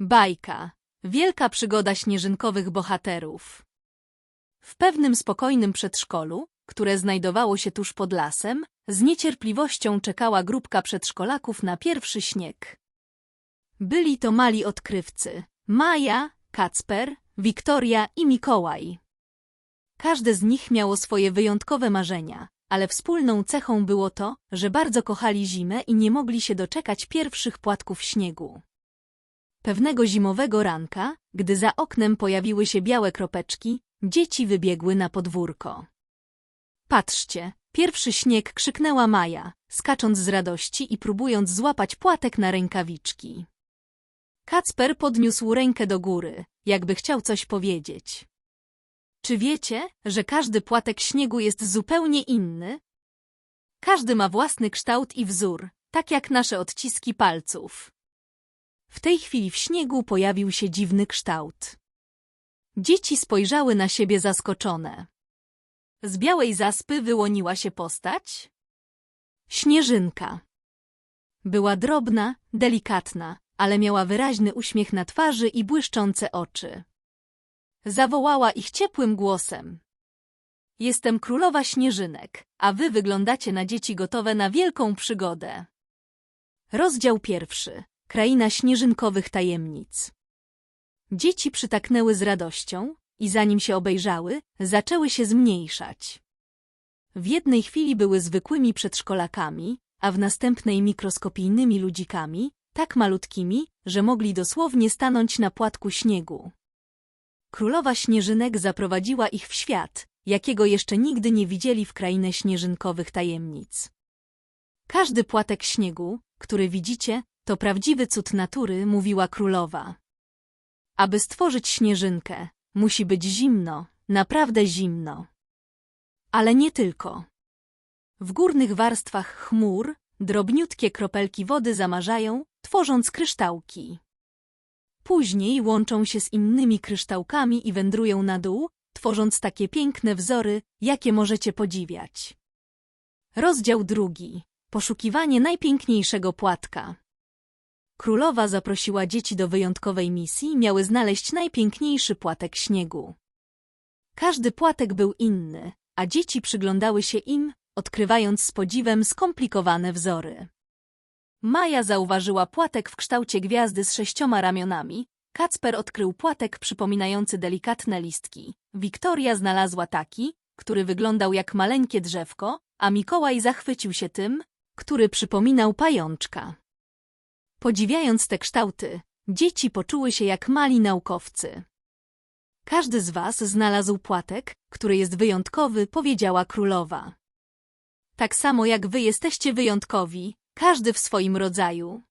Bajka. Wielka przygoda śnieżynkowych bohaterów. W pewnym spokojnym przedszkolu, które znajdowało się tuż pod lasem, z niecierpliwością czekała grupka przedszkolaków na pierwszy śnieg. Byli to mali odkrywcy. Maja, Kacper, Wiktoria i Mikołaj. Każde z nich miało swoje wyjątkowe marzenia, ale wspólną cechą było to, że bardzo kochali zimę i nie mogli się doczekać pierwszych płatków śniegu. Pewnego zimowego ranka, gdy za oknem pojawiły się białe kropeczki, dzieci wybiegły na podwórko. Patrzcie, pierwszy śnieg krzyknęła Maja, skacząc z radości i próbując złapać płatek na rękawiczki. Kacper podniósł rękę do góry, jakby chciał coś powiedzieć. Czy wiecie, że każdy płatek śniegu jest zupełnie inny? Każdy ma własny kształt i wzór, tak jak nasze odciski palców. W tej chwili w śniegu pojawił się dziwny kształt. Dzieci spojrzały na siebie zaskoczone. Z białej zaspy wyłoniła się postać? Śnieżynka. Była drobna, delikatna, ale miała wyraźny uśmiech na twarzy i błyszczące oczy. Zawołała ich ciepłym głosem. Jestem królowa śnieżynek, a wy wyglądacie na dzieci gotowe na wielką przygodę. Rozdział pierwszy. Kraina śnieżynkowych tajemnic. Dzieci przytaknęły z radością i zanim się obejrzały, zaczęły się zmniejszać. W jednej chwili były zwykłymi przedszkolakami, a w następnej mikroskopijnymi ludzikami, tak malutkimi, że mogli dosłownie stanąć na płatku śniegu. Królowa Śnieżynek zaprowadziła ich w świat, jakiego jeszcze nigdy nie widzieli w krainę śnieżynkowych tajemnic. Każdy płatek śniegu, który widzicie, to prawdziwy cud natury, mówiła królowa. Aby stworzyć śnieżynkę, musi być zimno, naprawdę zimno. Ale nie tylko. W górnych warstwach chmur drobniutkie kropelki wody zamarzają, tworząc kryształki. Później łączą się z innymi kryształkami i wędrują na dół, tworząc takie piękne wzory, jakie możecie podziwiać. Rozdział drugi. Poszukiwanie najpiękniejszego płatka. Królowa zaprosiła dzieci do wyjątkowej misji, miały znaleźć najpiękniejszy płatek śniegu. Każdy płatek był inny, a dzieci przyglądały się im, odkrywając z podziwem skomplikowane wzory. Maja zauważyła płatek w kształcie gwiazdy z sześcioma ramionami, Kacper odkrył płatek przypominający delikatne listki. Wiktoria znalazła taki, który wyglądał jak maleńkie drzewko, a Mikołaj zachwycił się tym, który przypominał pajączka. Podziwiając te kształty, dzieci poczuły się jak mali naukowcy. Każdy z was znalazł płatek, który jest wyjątkowy, powiedziała królowa. Tak samo jak wy jesteście wyjątkowi, każdy w swoim rodzaju.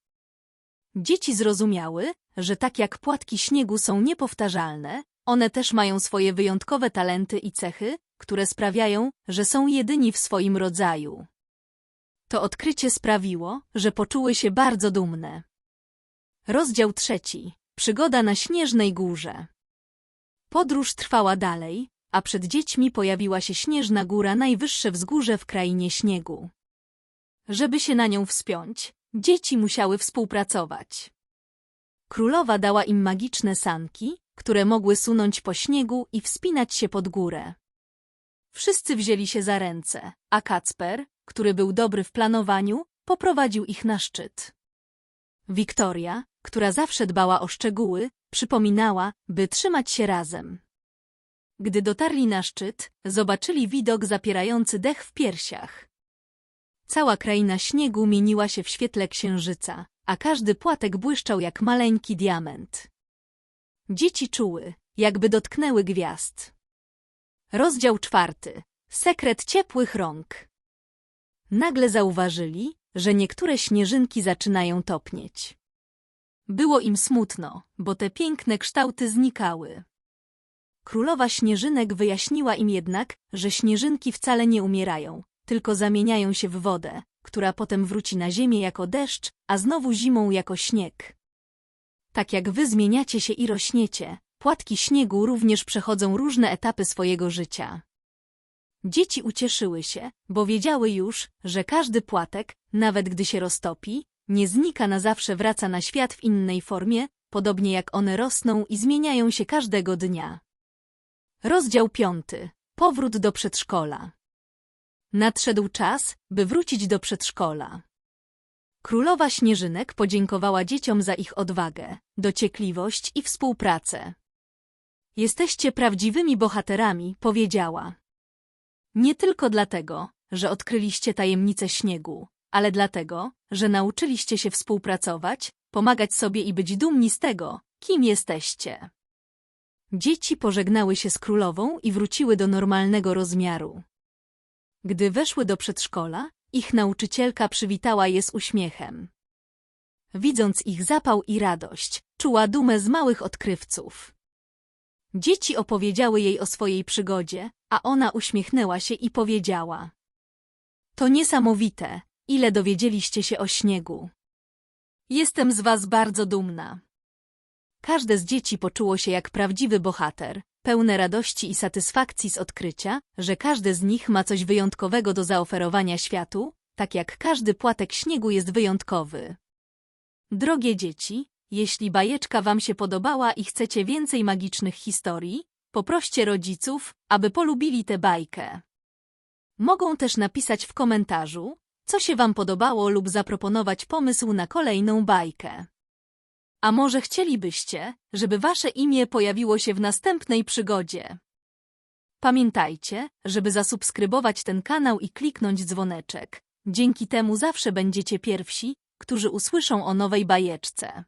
Dzieci zrozumiały, że tak jak płatki śniegu są niepowtarzalne, one też mają swoje wyjątkowe talenty i cechy, które sprawiają, że są jedyni w swoim rodzaju. To odkrycie sprawiło, że poczuły się bardzo dumne. Rozdział trzeci. Przygoda na Śnieżnej Górze. Podróż trwała dalej, a przed dziećmi pojawiła się Śnieżna Góra, najwyższe wzgórze w krainie śniegu. Żeby się na nią wspiąć, dzieci musiały współpracować. Królowa dała im magiczne sanki, które mogły sunąć po śniegu i wspinać się pod górę. Wszyscy wzięli się za ręce, a Kacper, który był dobry w planowaniu, poprowadził ich na szczyt. Wiktoria, która zawsze dbała o szczegóły, przypominała, by trzymać się razem. Gdy dotarli na szczyt, zobaczyli widok zapierający dech w piersiach. Cała kraina śniegu mieniła się w świetle księżyca, a każdy płatek błyszczał jak maleńki diament. Dzieci czuły, jakby dotknęły gwiazd. Rozdział czwarty. Sekret ciepłych rąk. Nagle zauważyli, że niektóre śnieżynki zaczynają topnieć. Było im smutno, bo te piękne kształty znikały. Królowa Śnieżynek wyjaśniła im jednak, że śnieżynki wcale nie umierają, tylko zamieniają się w wodę, która potem wróci na ziemię jako deszcz, a znowu zimą jako śnieg. Tak jak wy zmieniacie się i rośniecie, płatki śniegu również przechodzą różne etapy swojego życia. Dzieci ucieszyły się, bo wiedziały już, że każdy płatek, nawet gdy się roztopi, nie znika na zawsze, wraca na świat w innej formie, podobnie jak one rosną i zmieniają się każdego dnia. Rozdział piąty. Powrót do przedszkola. Nadszedł czas, by wrócić do przedszkola. Królowa Śnieżynek podziękowała dzieciom za ich odwagę, dociekliwość i współpracę. Jesteście prawdziwymi bohaterami, powiedziała. Nie tylko dlatego, że odkryliście tajemnicę śniegu, ale dlatego, że nauczyliście się współpracować, pomagać sobie i być dumni z tego, kim jesteście. Dzieci pożegnały się z królową i wróciły do normalnego rozmiaru. Gdy weszły do przedszkola, ich nauczycielka przywitała je z uśmiechem. Widząc ich zapał i radość, czuła dumę z małych odkrywców. Dzieci opowiedziały jej o swojej przygodzie, a ona uśmiechnęła się i powiedziała. To niesamowite, ile dowiedzieliście się o śniegu. Jestem z was bardzo dumna. Każde z dzieci poczuło się jak prawdziwy bohater, pełne radości i satysfakcji z odkrycia, że każde z nich ma coś wyjątkowego do zaoferowania światu, tak jak każdy płatek śniegu jest wyjątkowy. Drogie dzieci, jeśli bajeczka wam się podobała i chcecie więcej magicznych historii, poproście rodziców, aby polubili tę bajkę. Mogą też napisać w komentarzu, co się wam podobało lub zaproponować pomysł na kolejną bajkę. A może chcielibyście, żeby wasze imię pojawiło się w następnej przygodzie? Pamiętajcie, żeby zasubskrybować ten kanał i kliknąć dzwoneczek. Dzięki temu zawsze będziecie pierwsi, którzy usłyszą o nowej bajeczce.